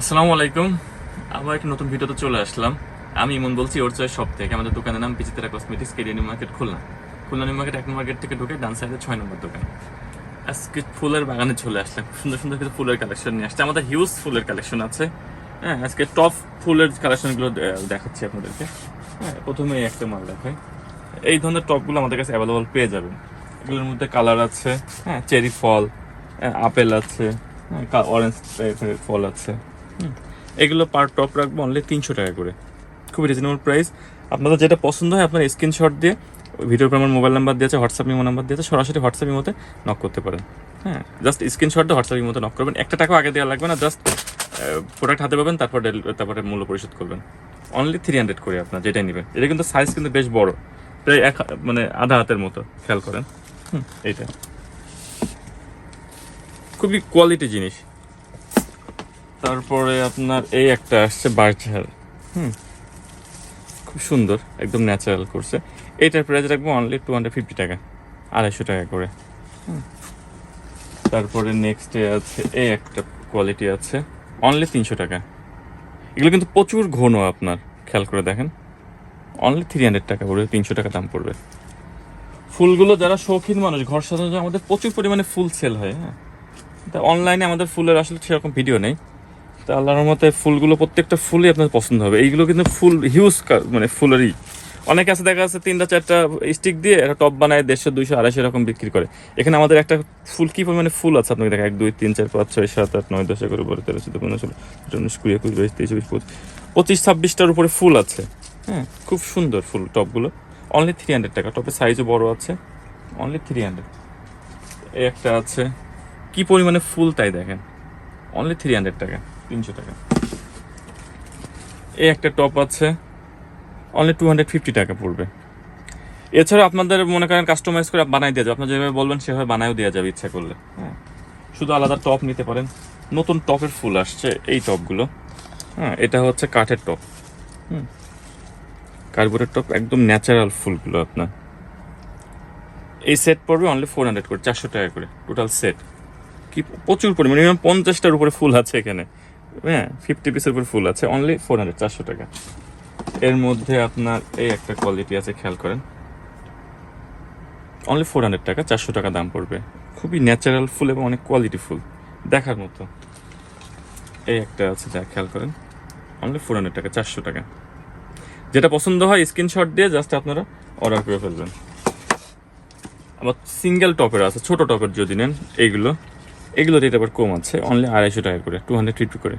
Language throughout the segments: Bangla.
আসসালামু আলাইকুম। আবার একটা নতুন ভিডিওতে চলে আসলাম। আমি ইমন বলছি, ওর চয়েস শপ থেকে। আমাদের দোকানের নাম পিচিতারা কসমেটিক্স কেডিয়ানি মার্কেট খুলনা। খুলনা মার্কেট এক মার্কেট থেকে ঢুকে ডান সাইডে ছয় নম্বর দোকান। আজকে ফুলের বাগানে চলে আসলাম। সুন্দর সুন্দর কিছু ফুলের কালেকশন নিয়ে আসছে। আমাদের হিউজ ফুলের কালেকশন আছে। হ্যাঁ আজকে টপ ফুলের কালেকশনগুলো দেখাচ্ছি আপনাদেরকে। হ্যাঁ প্রথমে একটা মাল দেখাই। এই ধরনের টপগুলো আমাদের কাছে অ্যাভেলেবল পেয়ে যাবেন। এগুলোর মধ্যে কালার আছে। হ্যাঁ চেরি ফল আপেল আছে। অরেঞ্জ টাইপের ফল আছে। এগুলো পার টপ রাখব অনলি তিনশো টাকা করে। খুবই রিজনেবল প্রাইস আপনাদের যেটা পছন্দ হয় আপনার স্ক্রিনশট দিয়ে ভিডিওর পর আমার মোবাইল নাম্বার দিয়েছে হোয়াটসঅ্যাপ ইমো নাম্বার দিয়েছে সরাসরি হোয়াটসঅ্যাপ ইমোতে নক করতে পারেন। হ্যাঁ জাস্ট স্ক্রিনশট দিয়ে হোয়াটসঅ্যাপ ইমোতে নক করবেন। একটা টাকাও আগে দেওয়া লাগবে না জাস্ট প্রোডাক্ট হাতে পাবেন, তারপর তারপরে মূল্য পরিশোধ করবেন। অনলি থ্রি হান্ড্রেড করে আপনার, যেটাই নেবেন। এটা কিন্তু সাইজ কিন্তু বেশ বড়। প্রায় এক মানে আধা হাতের মতো, খেয়াল করেন। হুম, এইটা। খুবই কোয়ালিটি জিনিস। তারপরে আপনার এই একটা আসছে বার্চার হুম। খুব সুন্দর, একদম ন্যাচারাল করছে। এইটার প্রাইস রাখব অনলি টু হান্ড্রেড ফিফটি টাকা, আড়াইশো টাকা করে। তারপরে নেক্সট আছে, এই একটা কোয়ালিটি আছে অনলি তিনশো টাকা। এগুলো কিন্তু প্রচুর ঘন আপনার, খেয়াল করে দেখেন। অনলি থ্রি হান্ড্রেড টাকা পড়বে, তিনশো টাকা দাম পড়বে। ফুলগুলো যারা শৌখিন মানুষ, ঘর জন্য আমাদের প্রচুর পরিমাণে ফুল সেল হয় হ্যাঁ। তা অনলাইনে আমাদের ফুলের আসলে সেরকম ভিডিও নেই। তা আল্লাহর মতে ফুলগুলো প্রত্যেকটা ফুলই আপনার পছন্দ হবে। এইগুলো কিন্তু ফুল হিউজ মানে ফুলেরই। অনেকে আছে, দেখা যাচ্ছে তিনটা, চারটা স্টিক দিয়ে একটা টপ বানায় দেড়শো, দুইশো, আড়াইশো এরকম বিক্রি করে। এখানে আমাদের একটা ফুল কী পরিমাণে ফুল আছে আপনাকে দেখা এক, দুই, তিন, চার, পাঁচ, ছয়, সাত, আট, নয়, দশ, এগারো, বারো, তেরো, চোদ্দ, পনেরো, ষোলো উনিশ, কুড়ি, একুশ, বাইশ, তেইশ, চব্বিশ, পঁচিশ পঁচিশ, ছাব্বিশটার উপরে ফুল আছে। হ্যাঁ খুব সুন্দর ফুল টপগুলো অনলি থ্রি হান্ড্রেড টাকা। টপের সাইজও বড় আছে। অনলি থ্রি হান্ড্রেড এই একটা আছে। কি পরিমাণে ফুল তাই দেখেন? অনলি থ্রি হান্ড্রেড টাকা। তিনশো টাকা। এই একটা টপ আছে অনলি টু হান্ড্রেড ফিফটি টাকা পড়বে। এছাড়া আপনাদের মনে করেন কাস্টমাইজ করে বানাই দেওয়া যাবে। আপনার যেভাবে বলবেন, সেভাবে বানায়ও দেওয়া যাবে ইচ্ছা করলে। হ্যাঁ। শুধু আলাদা টপ নিতে পারেন। নতুন টপের ফুল আসছে এই টপগুলো হ্যাঁ এটা হচ্ছে কাঠের টপ হুম। কার্বোরের টপ একদম ন্যাচারাল ফুলগুলো আপনার। এই সেট পড়বে অনলি ফোর হান্ড্রেড করে, চারশো টাকা করে টোটাল সেট কি প্রচুর পরিমাণে মিনিমাম পঞ্চাশটার উপরে ফুল আছে এখানে। হ্যাঁ ফিফটি পিসের উপরে ফুল আছে অনলি ফোর হান্ড্রেড চারশো টাকা। এর মধ্যে আপনার এই একটা কোয়ালিটি আছে, খেয়াল করেন। অনলি ফোর হান্ড্রেড টাকা, চারশো টাকা দাম পড়বে। খুবই ন্যাচারাল ফুল এবং অনেক কোয়ালিটি ফুল দেখার মতো। এই একটা আছে, যা খেয়াল করেন। অনলি ফোর হান্ড্রেড টাকা, চারশো টাকা। যেটা পছন্দ হয় স্ক্রিনশট দিয়ে জাস্ট আপনারা অর্ডার করে ফেলবেন। আবার সিঙ্গেল টপের আছে, ছোট টপের যদি নেন, এইগুলো। এগুলো রেট আবার কম আছে অনলি আড়াইশো টাকা করে টু হান্ড্রেড ফিফটি করে।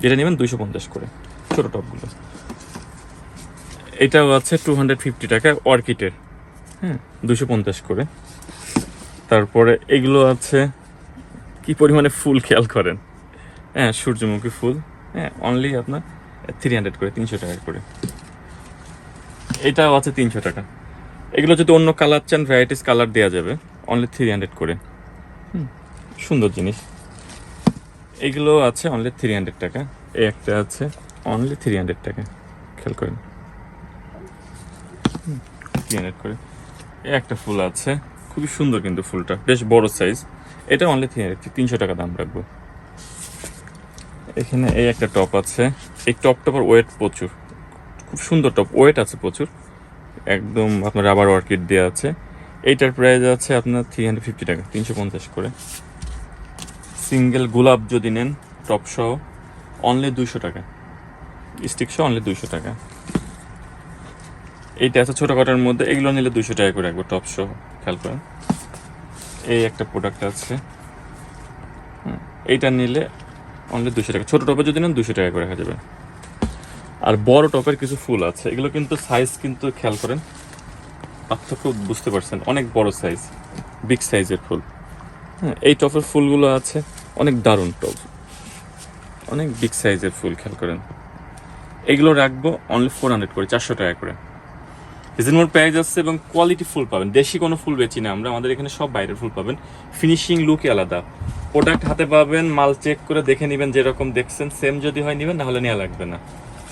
যেটা নেবেন দুইশো পঞ্চাশ করে, ছোটো টপগুলো। এটাও আছে টু হান্ড্রেড ফিফটি টাকা অর্কিডের হ্যাঁ দুশো পঞ্চাশ করে। তারপরে এগুলো আছে, কি পরিমাণে ফুল খেয়াল করেন। হ্যাঁ সূর্যমুখী ফুল হ্যাঁ অনলি আপনার থ্রি হান্ড্রেড করে, তিনশো টাকা করে। এটাও আছে তিনশো টাকা। এগুলো যদি অন্য কালার চান ভ্যারাইটিস কালার দেওয়া যাবে অনলি থ্রি হান্ড্রেড করে। সুন্দর জিনিস। এগুলো আছে অনলি থ্রি হান্ড্রেড টাকা। এই একটা আছে অনলি থ্রি হান্ড্রেড টাকা। খেয়াল করেন। থ্রি হান্ড্রেড করে। এই একটা ফুল আছে। খুবই সুন্দর কিন্তু ফুলটা। বেশ বড় সাইজ এটা অনলি থ্রি হান্ড্রেড তিনশো টাকা দাম রাখব। এখানে এই একটা টপ আছে। এই টপটা আবার ওয়েট প্রচুর। খুব সুন্দর টপ ওয়েট আছে প্রচুর। একদম আপনার রাবার অর্কিড দেওয়া আছে। এইটার প্রাইস আছে আপনার থ্রি হান্ড্রেড ফিফটি টাকা। তিনশো পঞ্চাশ করে। সিঙ্গেল গোলাপ যদি নেন, টপ সহ অনলি দুশো টাকা। স্টিক সহ অনলি দুশো টাকা। এইটা আছে ছোটো কাটার মধ্যে, এগুলো নিলে দুশো টাকা করে রাখব, টপ সহ, খেয়াল করেন। এই একটা প্রোডাক্ট আছে। এইটা নিলে অনলি দুশো টাকা। ছোটো টপে যদি নেন দুশো টাকা করে রাখা যাবে। আর বড় টপের কিছু ফুল আছে, এগুলো কিন্তু সাইজ কিন্তু খেয়াল করেন, পার্থক্য বুঝতে পারছেন, অনেক বড় সাইজ বিগ সাইজের ফুল। হ্যাঁ এই টপের ফুলগুলো আছে। অনেক দারুণ টপ। অনেক বিগ সাইজের ফুল, খেয়াল করেন। এগুলো রাখব অনলি ফোর হান্ড্রেড করে, চারশো টাকা করে। রিজনেবল প্রাইস আছে এবং কোয়ালিটি ফুল পাবেন। দেশি কোনো ফুল বেচি না আমরা, আমাদের এখানে সব বাইরের ফুল পাবেন। ফিনিশিং লুকই আলাদা। প্রোডাক্ট হাতে পাবেন, মাল চেক করে দেখে নেবেন, যেরকম দেখছেন সেম যদি হয় নেবেন, নাহলে নেওয়া লাগবে না।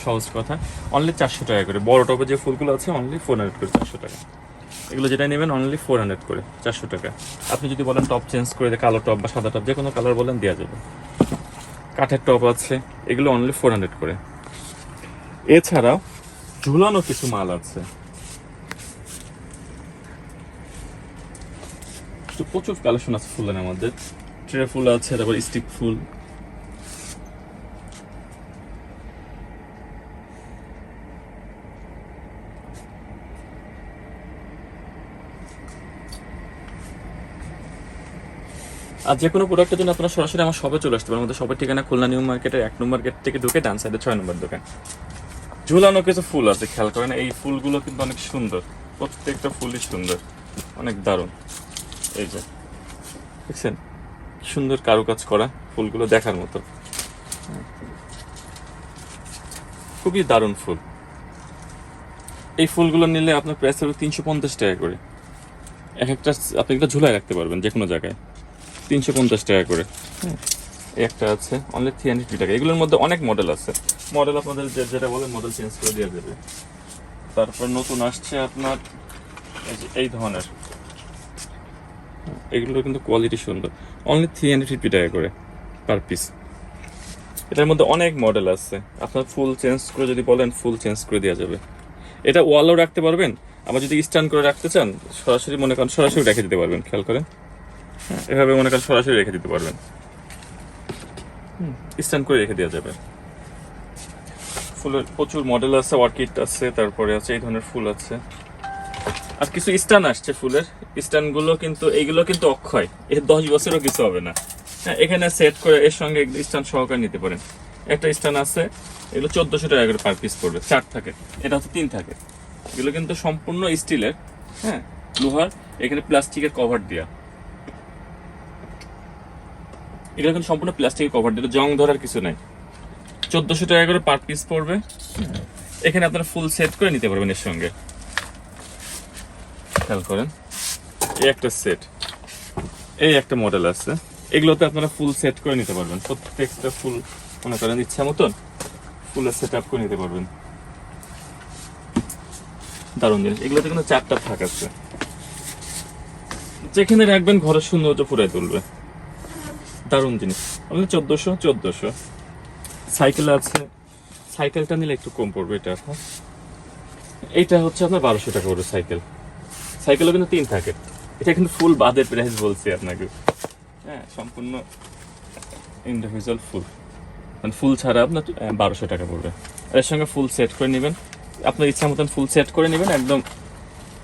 সহজ কথা। অনলি চারশো টাকা করে। বড় টপে যে ফুলগুলো আছে অনলি ফোর হান্ড্রেড করে, চারশো টাকা। এগুলো যেটা নেবেন অনলি ফোর হান্ড্রেড করে, চারশো টাকা। আপনি যদি বলেন টপ চেঞ্জ করে যে কালো টপ বা সাদা টপ যে কোনো কালার বলেন দেওয়া যাবে। কাঠের টপ আছে, এগুলো অনলি ফোর হান্ড্রেড করে। এছাড়াও ঝুলানো কিছু মাল আছে। প্রচুর কালেকশন আছে ফুলের আমাদের ট্রে ফুল আছে, তারপর স্টিক ফুল। আর যে কোনো প্রোডাক্টের জন্য আপনারা সরাসরি আমার শপে চলে আসতে পারেন। আমাদের শপের ঠিকানা খুলনা নিউ মার্কেটের এক নম্বর গেট থেকে ঢুকে ডান সাইডে ছয় নম্বর দোকান। ঝুলানো কিছু ফুল আছে, খেয়াল করেন, এই ফুলগুলো কিন্তু অনেক সুন্দর। প্রত্যেকটা ফুলই সুন্দর, অনেক দারুণ। এই যে, দেখছেন? সুন্দর কারুকাজ করা ফুলগুলো দেখার মতো। খুবই দারুণ ফুল। এই ফুলগুলো নিলে আপনার প্রাইস হবে তিনশো পঞ্চাশ টাকা করে। এক একটা, আপনি একটা ঝুলায় রাখতে পারবেন যে কোনো জায়গায়। তিনশো পঞ্চাশ টাকা করে। একটা আছে অনলি থ্রি হান্ড্রেড টাকা। এগুলোর মধ্যে অনেক মডেল আছে। মডেল আপনাদের যেটা বলেন মডেল চেঞ্জ করে দেওয়া যাবে তারপর নতুন আসছে আপনার এই ধরনের। এগুলো কিন্তু কোয়ালিটি সুন্দর। অনলি থ্রি হান্ড্রেড ফিফটি টাকা করে পার পিস এটার মধ্যে অনেক মডেল আছে। আপনার ফুল চেঞ্জ করে যদি বলেন ফুল চেঞ্জ করে দেওয়া যাবে। এটা ওয়ালও রাখতে পারবেন। আবার যদি স্ট্যান্ড করে রাখতে চান সরাসরি মনে করেন সরাসরি রেখে দিতে পারবেন। খেয়াল করেন? এভাবে মনে করেন সরাসরি রেখে দিতে পারবেন। স্ট্যান্ড করে রেখে দেওয়া যাবে। ফুলের প্রচুর মডেল আছে, অর্কিড আছে, তারপরে আছে এই ধরনের ফুল আছে। আর কিছু স্ট্যান্ড আসছে ফুলের। স্ট্যান্ডগুলো কিন্তু এইগুলো কিন্তু অক্ষয়। এর দশ বছরও কিছু হবে না। হ্যাঁ এখানে সেট করে এর সঙ্গে স্ট্যান্ড সহকারে নিতে পারেন। একটা স্ট্যান্ড আছে, এগুলো চোদ্দশো টাকা করে পার পিস পড়বে, চার থাকে। এটা হচ্ছে তিন থাকে। এগুলো কিন্তু সম্পূর্ণ স্টিলের হ্যাঁ লোহার, এখানে প্লাস্টিকের কভার দেওয়া এগুলো কিন্তু সম্পূর্ণ প্লাস্টিকের কভার দেওয়া জং ধরার কিছু নাই। চোদ্দশো টাকা করে পার পিস পড়বে। এখানে আপনারা ফুল সেট করে নিতে পারবেন এর সঙ্গে। খেয়াল করেন, এই একটা সেট এই একটা মডেল আছে। এগুলোতে আপনারা ফুল সেট করে নিতে পারবেন। প্রত্যেকটা ফুল মনে করেন ইচ্ছা মতন ফুলের সেট আপ করে নিতে পারবেন। দারুণ জিনিস। এগুলোতে কিন্তু চারটা থাক আছে। যেখানে রাখবেন, ঘরের সৌন্দর্য ফুরাই তুলবে। দারুণ জিনিস। আপনি চোদ্দশো চোদ্দশো। সাইকেল আছে। সাইকেলটা নিলে একটু কম পড়বে এটা এখন এইটা হচ্ছে আপনার বারোশো টাকা করে সাইকেল। সাইকেলও কিন্তু তিন থাকে। এটা কিন্তু ফুল বাদের প্রাইস বলছি আপনাকে। হ্যাঁ সম্পূর্ণ ইন্ডিভিজুয়াল ফুল মানে ফুল ছাড়া আপনার বারোশো টাকা পড়বে। এর সঙ্গে ফুল সেট করে নেবেন। আপনার ইচ্ছা মতন ফুল সেট করে নেবেন, একদম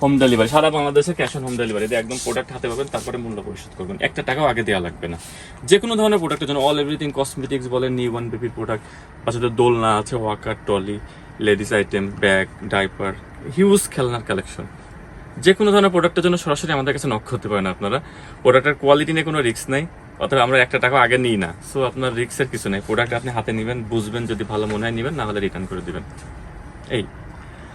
হোম ডেলিভারি সারা বাংলাদেশে ক্যাশ অন হোম ডেলিভারি একদম প্রোডাক্ট হাতে পাবেন, তারপরে মূল্য পরিশোধ করবেন। একটা টাকাও আগে দেওয়া লাগবে না। যে কোনো ধরনের প্রোডাক্টের জন্য অল এভরিথিং কসমেটিক্স বলেন নিউ ওয়ান বেবির প্রোডাক্ট বাচ্চাদের দোলনা আছে walker trolley ladies item bag diaper huge খেলনার কালেকশন যে কোনো ধরনের প্রোডাক্টের জন্য সরাসরি আমাদের কাছে নক করতে পারেন আপনারা। প্রোডাক্টের কোয়ালিটি নিয়ে কোনো রিস্ক নেই অথবা আমরা একটা টাকা আগে নিই না। সো আপনার রিস্কের কিছু নেই। প্রোডাক্ট আপনি হাতে নেবেন, বুঝবেন, যদি ভালো মনে হয় নেবেন, না হলে রিটার্ন করে দেবেন। এই।